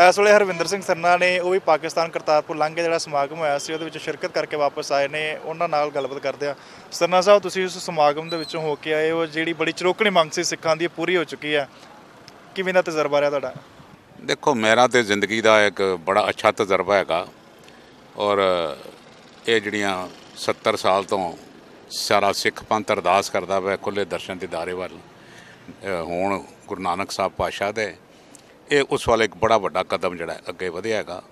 ਇਸ ਵੇਲੇ ਹਰਵਿੰਦਰ ਸਿੰਘ ਸਰਨਾ ਨੇ, ਉਹ ਵੀ ਪਾਕਿਸਤਾਨ ਕਰਤਾਰਪੁਰ ਲਾਂਘੇ ਜਿਹੜਾ ਸਮਾਗਮ ਹੋਇਆ ਸੀ, ਉਹਦੇ ਵਿੱਚ ਸ਼ਿਰਕਤ ਕਰਕੇ ਵਾਪਸ ਆਏ ਨੇ, ਉਹਨਾਂ ਨਾਲ ਗੱਲਬਾਤ ਕਰਦੇ ਆ ਸਰਨਾ ਸਾਹਿਬ, ਤੁਸੀਂ ਉਸ ਸਮਾਗਮ ਦੇ ਵਿੱਚੋਂ ਹੋ ਕੇ ਆਏ ਹੋ, ਜਿਹੜੀ ਬੜੀ ਚਰੋਕਣੀ ਮੰਗ ਸੀ ਸਿੱਖਾਂ ਦੀ ਪੂਰੀ ਹੋ ਚੁੱਕੀ ਹੈ। ਕਿਵੇਂ ਦਾ ਤਜਰਬਾ ਰਿਹਾ ਤੁਹਾਡਾ? ਦੇਖੋ, ਮੇਰਾ ਤੇ ਜ਼ਿੰਦਗੀ ਦਾ ਇੱਕ ਬੜਾ ਅੱਛਾ ਤਜਰਬਾ ਹੈਗਾ ਔਰ ਇਹ ਜਿਹੜੀਆਂ 70 ਸਾਲ ਤੋਂ ਸਾਰਾ ਸਿੱਖ ਪੰਥ ਅਰਦਾਸ ਕਰਦਾ ਪਿਆ ਖੁੱਲੇ ਦਰਸ਼ਨ ਦੇ ਦੀਦਾਰੇ ਵੱਲ ਹੁਣ ਗੁਰੂ ਨਾਨਕ ਸਾਹਿਬ ਪਾਤਸ਼ਾਹ ਦੇ ਇਹ ਉਸ ਵੱਲ ਇੱਕ ਬੜਾ ਵੱਡਾ ਕਦਮ ਜਿਹੜਾ ਹੈ ਅੱਗੇ ਵਧਿਆ ਹੈਗਾ।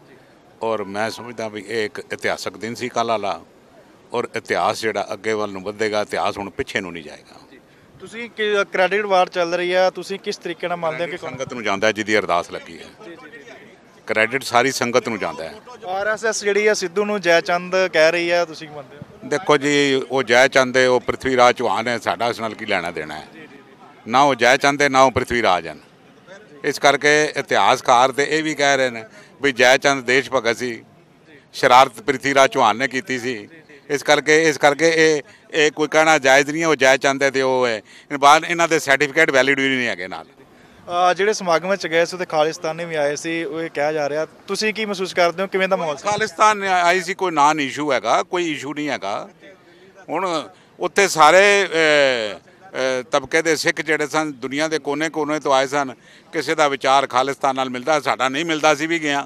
ਔਰ ਮੈਂ ਸਮਝਦਾ ਵੀ ਇਹ ਇੱਕ ਇਤਿਹਾਸਕ ਦਿਨ ਸੀ ਕੱਲ੍ਹ ਵਾਲਾ। ਔਰ ਇਤਿਹਾਸ ਜਿਹੜਾ ਅੱਗੇ ਵੱਲ ਨੂੰ ਵਧੇਗਾ ਇਤਿਹਾਸ ਹੁਣ ਪਿੱਛੇ ਨੂੰ ਨਹੀਂ ਜਾਏਗਾ। ਤੁਸੀਂ ਕ੍ਰੈਡਿਟ ਵਾਰ ਚੱਲ ਰਹੀ ਆ ਤੁਸੀਂ ਕਿਸ ਤਰੀਕੇ ਨਾਲ ਮੰਨਦੇ ਹੋ ਕਿ ਸੰਗਤ ਨੂੰ ਜਾਂਦਾ ਹੈ ਜਿਹਦੀ ਅਰਦਾਸ ਲੱਗੀ ਹੈ। ਕ੍ਰੈਡਿਟ ਸਾਰੀ ਸੰਗਤ ਨੂੰ ਜਾਂਦਾ ਹੈ। ਆਰਐਸਐਸ ਜਿਹੜੀ ਆ ਸਿੱਧੂ ਨੂੰ ਜੈ ਚੰਦ ਕਹਿ ਰਹੀ ਆ ਤੁਸੀਂ ਕੀ ਮੰਨਦੇ ਹੋ? ਦੇਖੋ ਜੀ ਉਹ ਜੈ ਚੰਦ ਹੈ ਉਹ ਪ੍ਰਿਥਵੀ ਰਾਜ ਚੌਹਾਨ ਹੈ ਸਾਡਾ ਉਸ ਨਾਲ ਕੀ ਲੈਣਾ ਦੇਣਾ ਹੈ। ਨਾ ਉਹ ਜੈ ਚੰਦ ਹੈ ਨਾ ਉਹ ਪ੍ਰਿਥਵੀ ਰਾਜ ਹਨ। ਇਸ ਕਰਕੇ ਇਤਿਹਾਸਕਾਰ ਤੇ ਇਹ ਵੀ ਕਹਿ ਰਹੇ ਨੇ ਵੀ ਜੈ ਚੰਦ ਦੇਸ਼ ਭਗਤ ਸੀ ਸ਼ਰਾਰਤ ਪ੍ਰਿਥਵੀ ਰਾਜ ਚੌਹਾਨ ਨੇ ਕੀਤੀ ਸੀ। ਇਸ ਕਰਕੇ ਇਸ ਕਰਕੇ ਇਹ ਇਹ ਕੋਈ ਕਹਿਣਾ ਜਾਇਜ਼ ਨਹੀਂ ਹੈ ਉਹ ਜੈ ਚੰਦ ਹੈ ਤੇ ਉਹ ਹੈ। ਇਹ ਬਾਅਦ ਇਹਨਾਂ ਦੇ ਸਰਟੀਫਿਕੇਟ ਵੈਲਿਡ ਵੀ ਨਹੀਂ ਹੈਗੇ ਨਾਲ। ਜਿਹੜੇ ਸਮਾਗਮ ਵਿੱਚ ਗਏ ਸੀ ਉਹਦੇ ਖਾਲਿਸਤਾਨੀ ਵੀ ਆਏ ਸੀ ਉਹ ਇਹ ਕਿਹਾ ਜਾ ਰਿਹਾ। ਤੁਸੀਂ ਕੀ ਮਹਿਸੂਸ ਕਰਦੇ ਹੋ? ਕਿਵੇਂ ਦਾ ਮਾਹੌਲ ਸੀ? ਖਾਲਿਸਤਾਨ ਆਈ ਸੀ ਕੋਈ ਨਾਨ ਇਸ਼ੂ ਹੈਗਾ ਕੋਈ ਇਸ਼ੂ ਨਹੀਂ ਹੈਗਾ। ਹੁਣ ਉੱਥੇ ਸਾਰੇ ਤਬਕੇ ਦੇ ਸਿੱਖ ਜਿਹੜੇ ਸਨ ਦੁਨੀਆ ਦੇ ਕੋਨੇ-ਕੋਨੇ ਤੋਂ ਆਏ ਸਨ ਕਿਸੇ ਦਾ ਵਿਚਾਰ ਖਾਲਿਸਤਾਨ ਨਾਲ ਮਿਲਦਾ ਸਾਡਾ ਨਹੀਂ ਮਿਲਦਾ ਸੀ ਵੀ ਗਿਆ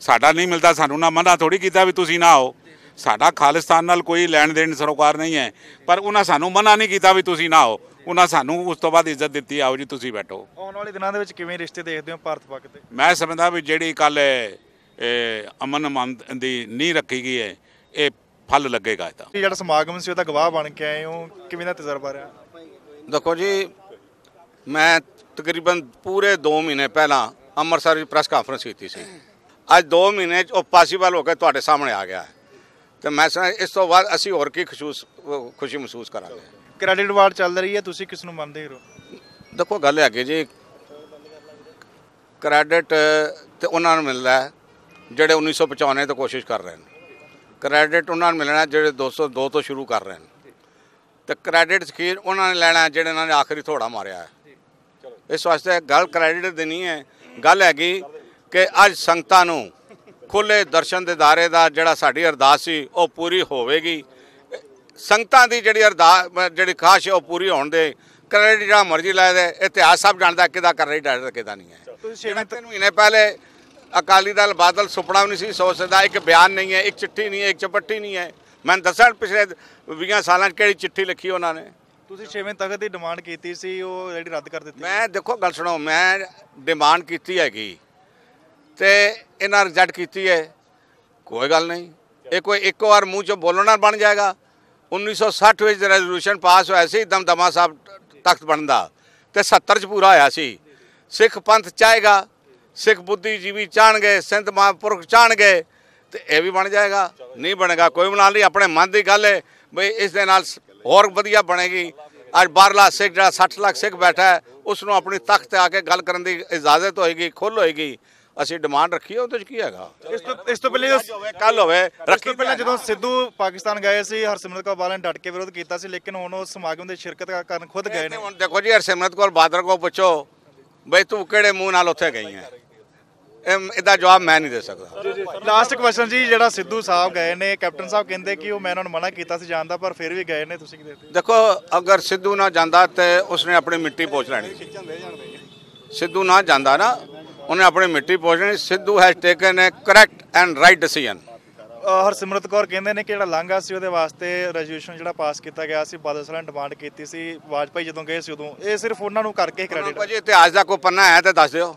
ਸਾਡਾ ਨਹੀਂ ਮਿਲਦਾ ਸਾਨੂੰ ਨਾ ਮਨਾ ਥੋੜੀ ਕੀਤਾ ਵੀ ਤੁਸੀਂ ਨਾ ਆਓ। ਸਾਡਾ ਖਾਲਿਸਤਾਨ ਨਾਲ ਕੋਈ ਲੈਣ ਦੇਣ ਸਰੋਕਾਰ ਨਹੀਂ ਹੈ ਪਰ ਉਹਨਾਂ ਸਾਨੂੰ ਮਨਾ ਨਹੀਂ ਕੀਤਾ ਵੀ ਤੁਸੀਂ ਨਾ ਆਓ। ਉਹਨਾਂ ਸਾਨੂੰ ਉਸ ਤੋਂ ਬਾਅਦ ਇੱਜ਼ਤ ਦਿੱਤੀ ਆਓ ਜੀ ਤੁਸੀਂ ਬੈਠੋ। ਆਉਣ ਵਾਲੇ ਦਿਨਾਂ ਦੇ ਵਿੱਚ ਕਿਵੇਂ ਰਿਸ਼ਤੇ ਦੇਖਦੇ ਹੋ ਭਾਰਤ ਪਾਕ ਦੇ ਮੈਂ ਸਮਝਦਾ ਵੀ ਜਿਹੜੀ ਕੱਲ ਅਮਨ ਅਮਨ ਦੀ ਨੀਂਹ ਰੱਖੀ ਗਈ ਹੈ ਇਹ ਫਲ ਲੱਗੇਗਾ ਇਹਦਾ। ਇਹ ਜਿਹੜਾ ਸਮਾਗਮ ਸੀ ਉਹਦਾ ਗਵਾਹ ਬਣ ਕੇ ਆਏ ਹੋ ਕਿਵੇਂ ਦਾ ਤਜਰਬਾ ਰਿਹਾ? ਦੇਖੋ ਜੀ ਮੈਂ ਤਕਰੀਬਨ ਪੂਰੇ 2 ਮਹੀਨੇ ਪਹਿਲਾਂ ਅੰਮ੍ਰਿਤਸਰ ਵਿੱਚ ਪ੍ਰੈਸ ਕਾਨਫਰੰਸ ਕੀਤੀ ਸੀ। ਅੱਜ 2 ਮਹੀਨੇ ਚ ਉਹ ਪਾਸੀਬਲ ਹੋ ਕੇ ਤੁਹਾਡੇ ਸਾਹਮਣੇ ਆ ਗਿਆ ਹੈ। ਤੇ ਮੈਂ ਇਸ ਤੋਂ ਬਾਅਦ ਅਸੀਂ ਹੋਰ ਕੀ ਖੁਸ਼ੂਸ ਖੁਸ਼ੀ ਮਹਿਸੂਸ ਕਰਾਂਗੇ। ਕ੍ਰੈਡਿਟ ਵਾਰ ਚੱਲ ਰਹੀ ਹੈ ਤੁਸੀਂ ਕਿਸ ਨੂੰ ਮੰਨਦੇ ਹੋ? ਦੇਖੋ ਗੱਲ ਹੈਗੀ ਜੀ ਕ੍ਰੈਡਿਟ ਤੇ ਉਹਨਾਂ ਨੂੰ ਮਿਲਦਾ ਹੈ ਜਿਹੜੇ 1995 ਤੋਂ ਕੋਸ਼ਿਸ਼ ਕਰ ਰਹੇ ਨੇ। ਕ੍ਰੈਡਿਟ ਉਹਨਾਂ ਨੂੰ ਮਿਲਣਾ ਜਿਹੜੇ 202 ਤੋਂ ਸ਼ੁਰੂ ਕਰ ਰਹੇ ਨੇ। ਤੇ ਕ੍ਰੈਡਿਟ ਅਖੀਰ ਉਹਨਾਂ ਨੇ ਲੈਣਾ ਜਿਹੜੇ ਇਹਨਾਂ ਨੇ ਆਖਰੀ ਥੋੜਾ ਮਾਰਿਆ ਹੈ। ਇਸ ਵਾਸਤੇ ਗੱਲ ਕ੍ਰੈਡਿਟ ਦੀ ਨਹੀਂ ਹੈ। ਗੱਲ ਹੈਗੀ ਕਿ ਅੱਜ ਸੰਗਤਾਂ ਨੂੰ ਖੁੱਲੇ ਦਰਸ਼ਨ ਦੇ ਦਾਰੇ ਦਾ ਜਿਹੜਾ ਸਾਡੀ ਅਰਦਾਸ ਸੀ ਉਹ ਪੂਰੀ ਹੋਵੇਗੀ। ਸੰਗਤਾਂ ਦੀ ਜਿਹੜੀ ਅਰਦਾਸ ਜਿਹੜੀ ਖਾਸ਼ ਹੈ ਉਹ ਪੂਰੀ ਹੋਣ ਦੇ ਕ੍ਰੈਡਿਟ ਜਿਹੜਾ ਮਰਜ਼ੀ ਲਾਏ ਦੇ ਇਤਿਹਾਸ ਸਭ ਜਾਣਦਾ ਕਿਹਦਾ ਕਰ ਰਹੀ ਡਾਇਰੈਕਟ ਕਿਹਦਾ ਨਹੀਂ ਹੈ। ਤੁਸੀਂ ਜਿਵੇਂ ਛੇਵੇਂ ਤਿੰਨ ਮਹੀਨੇ ਪਹਿਲੇ ਅਕਾਲੀ ਦਲ ਬਾਦਲ ਸੁਪਨਾ ਵੀ ਨਹੀਂ ਸੀ ਸੋਚ ਸਕਦਾ ਇੱਕ ਬਿਆਨ ਨਹੀਂ ਹੈ ਇੱਕ ਚਿੱਠੀ ਨਹੀਂ ਹੈ ਇੱਕ ਚਪੱਟੀ ਨਹੀਂ ਹੈ। ਮੈਂ ਦੱਸਾਂ ਪਿਛਲੇ 20 ਸਾਲਾਂ 'ਚ ਕਿਹੜੀ ਚਿੱਠੀ ਲਿਖੀ ਉਹਨਾਂ ਨੇ। ਤੁਸੀਂ ਛੇਵੇਂ ਤਖਤ ਦੀ ਡਿਮਾਂਡ ਕੀਤੀ ਸੀ ਉਹ ਜਿਹੜੀ ਰੱਦ ਕਰ ਦਿੱਤੀ। ਮੈਂ ਦੇਖੋ ਗੱਲ ਸੁਣੋ ਮੈਂ ਡਿਮਾਂਡ ਕੀਤੀ ਹੈਗੀ ਤੇ ਇਹਨਾਂ ਰਿਜੈਕਟ ਕੀਤੀ ਹੈ। ਕੋਈ ਗੱਲ ਨਹੀਂ ਇਹ ਕੋਈ ਇੱਕ ਵਾਰ ਮੂੰਹ ਚੋਂ ਬੋਲਣ ਬਣ ਜਾਏਗਾ। 1960 ਵਿੱਚ ਰੈਜ਼ੋਲੂਸ਼ਨ ਪਾਸ ਹੋਇਆ ਸੀ ਦਮਦਮਾ ਸਾਹਿਬ ਤਖਤ ਬਣਦਾ ਤੇ 70 ਚ ਪੂਰਾ ਹੋਇਆ ਸੀ। ਸਿੱਖ ਪੰਥ ਚਾਹੇਗਾ ਸਿੱਖ ਬੁੱਧੀਜੀਵੀ ਚਾਹਣਗੇ ਸਿੰਧ ਮਹਾਂਪੁਰਖ ਚਾਹਣਗੇ ਤੇ ਇਹ ਵੀ ਬਣ ਜਾਏਗਾ। ਨਹੀਂ ਬਣੇਗਾ ਕੋਈ ਬਣਾ ਲਈ ਆਪਣੇ ਮਨ ਦੀ ਗੱਲ ਹੈ ਬਈ ਇਸ ਦੇ ਨਾਲ ਹੋਰ ਵਧੀਆ ਬਣੇਗੀ। ਅੱਜ ਬਾਹਰਲਾ ਸਿੱਖ ਜਿਹੜਾ 60 ਲੱਖ ਸਿੱਖ ਬੈਠਾ ਉਸ ਨੂੰ ਆਪਣੀ ਤਖਤ ਤੇ ਆ ਕੇ ਗੱਲ ਕਰਨ ਦੀ ਇਜਾਜ਼ਤ ਹੋਏਗੀ ਖੁੱਲ ਹੋਏਗੀ। ਅਸੀਂ ਡਿਮਾਂਡ ਰੱਖੀ ਹੈ ਉਹਦੇ ਚ ਕੀ ਹੈਗਾ? ਇਸ ਤੋਂ ਇਸ ਤੋਂ ਪਹਿਲੇ ਕੱਲ ਹੋਵੇ ਰੱਖੀ ਪਹਿਲਾਂ ਜਦੋਂ ਸਿੱਧੂ ਪਾਕਿਸਤਾਨ ਗਏ ਸੀ ਹਰਸਿਮਰਤ ਕੌਰ ਬਾਦਲ ਨੇ ਡਟ ਕੇ ਵਿਰੋਧ ਕੀਤਾ ਸੀ ਲੇਕਿਨ ਹੁਣ ਉਹ ਸਮਾਗਮ ਦੇ ਸ਼ਿਰਕਤ ਕਰਨ ਖੁਦ ਗਏ ਨੇ। ਹੁਣ ਦੇਖੋ ਜੀ ਹਰਸਿਮਰਤ ਕੌਰ ਬਾਦਲ ਕੋ ਪੁੱਛੋ ਬਈ ਤੂੰ ਕਿਹੜੇ ਮੂੰਹ ਨਾਲ ਉੱਥੇ ਗਈ ਹੈ? ਇਹਦਾ ਜਵਾਬ ਮੈਂ ਨਹੀਂ ਦੇ ਸਕਦਾ। ਲਾਸਟ ਕੁਐਸਚਨ ਜੀ। ਜਿਹੜਾ ਸਿੱਧੂ ਸਾਹਿਬ ਗਏ ਨੇ ਕੈਪਟਨ ਸਾਹਿਬ ਕਹਿੰਦੇ ਕਿ ਉਹ ਮੈਂ ਉਹਨਾਂ ਨੂੰ ਮਨਾ ਕੀਤਾ ਸੀ ਜਾਣ ਦਾ ਪਰ ਫਿਰ ਵੀ ਗਏ ਨੇ ਤੁਸੀਂ ਕੀ ਦੇਖਦੇ ਦੇਖੋ ਅਗਰ ਸਿੱਧੂ ਨਾ ਜਾਂਦਾ ਤੇ ਉਸਨੇ ਆਪਣੀ ਮਿੱਟੀ ਪੋਚ ਲੈਣੀ। ਸੀ ਸਿੱਧੂ ਨਾ ਜਾਂਦਾ ਨਾ ਉਹਨੇ ਆਪਣੀ ਮਿੱਟੀ ਪੋਚ ਲੈਣੀ। Sidhu has taken a correct and right decision Harsimrat Kaur ਕਹਿੰਦੇ ਨੇ ਕਿ ਜਿਹੜਾ ਲਾਂਘਾ ਸੀ ਉਹਦੇ ਵਾਸਤੇ ਰੈਜੂਏਸ਼ਨ ਜਿਹੜਾ ਪਾਸ ਕੀਤਾ ਗਿਆ ਸੀ ਬਾਦਲ ਸਾਹਿਬ ਨੇ ਡਿਮਾਂਡ ਕੀਤੀ ਸੀ। ਵਾਜਪਾਈ ਜਦੋਂ ਗਏ ਸੀ ਉਦੋਂ ਇਹ ਸਿਰਫ ਉਹਨਾਂ ਨੂੰ ਕਰਕੇ ਕ੍ਰੈਡਿਟ ਭਾਜੀ ਇਤਿਹਾਸ ਦਾ ਕੋਈ ਪੰਨਾ ਹੈ ਤੇ ਦੱਸ ਦਿਓ।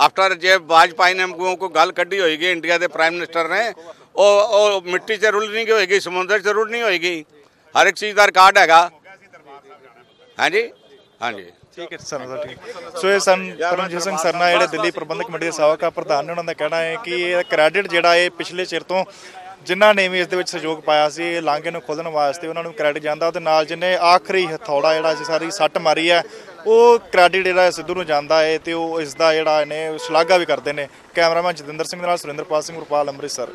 ਆਫਟਰ ਜੇ ਵਾਜਪਾਈ ਨੇ ਕੋਈ ਕੋਈ ਗੱਲ ਕੱਢੀ ਹੋਏਗੀ, ਇੰਡੀਆ ਦੇ ਪ੍ਰਾਈਮ ਮਿਨਿਸਟਰ ਨੇ, ਉਹ ਉਹ ਮਿੱਟੀ 'ਚ ਰੁਲ ਨਹੀਂ ਹੋਏਗੀ, ਸਮੁੰਦਰ 'ਚ ਰੁਲ ਨਹੀਂ ਹੋਏਗੀ। ਹਰ ਇੱਕ ਚੀਜ਼ ਦਾ ਰਿਕਾਰਡ ਹੈਗਾ। ਹਾਂਜੀ? ਹਾਂਜੀ। ਠੀਕ ਹੈ, ਸਰ ਠੀਕ। ਸੋ ਇਹ ਸਨ ਪਰਮਜੀਤ ਸਿੰਘ ਸਰਨਾ, ਜਿਹੜੇ ਦਿੱਲੀ ਪ੍ਰਬੰਧਕ ਕਮੇਟੀ ਦੇ ਸਾਬਕਾ ਪ੍ਰਧਾਨ ਨੇ, ਉਹਨਾਂ ਦਾ ਕਹਿਣਾ ਹੈ ਕਿ ਇਹ ਕ੍ਰੈਡਿਟ ਜਿਹੜਾ ਇਹ ਪਿਛਲੇ ਚਿਰ ਤੋਂ ਜਿਨ੍ਹਾਂ ਨੇ ਵੀ ਇਸ ਦੇ ਵਿੱਚ ਸਹਿਯੋਗ ਪਾਇਆ ਸੀ, ਲਾਂਘੇ ਨੂੰ ਖੋਲਣ ਵਾਸਤੇ ਉਹਨਾਂ ਨੂੰ ਕ੍ਰੈਡਿਟ ਜਾਂਦਾ, ਉਹਦੇ ਨਾਲ ਜਿਹਨੇ ਆਖਰੀ ਹਥੌੜਾ ਜਿਹੜਾ ਸੀ, ਸਾਰੀ ਸੱਟ ਮਾਰੀ ਹੈ ਉਹ ਕ੍ਰੈਡਿਟ ਜਿਹੜਾ ਸਿੱਧੂ ਨੂੰ ਜਾਂਦਾ ਹੈ ਤੇ ਉਹ ਇਸ ਦਾ ਜਿਹੜਾ ਇਹਨੇ ਸ਼ਲਾਘਾ ਵੀ ਕਰਦੇ ਨੇ ਕੈਮਰਾਮੈਨ ਜਤਿੰਦਰ ਸਿੰਘ ਦੇ ਨਾਲ ਸੁਰਿੰਦਰਪਾਲ ਸਿੰਘ ਰੁਪਾਲ ਅੰਮ੍ਰਿਤਸਰ।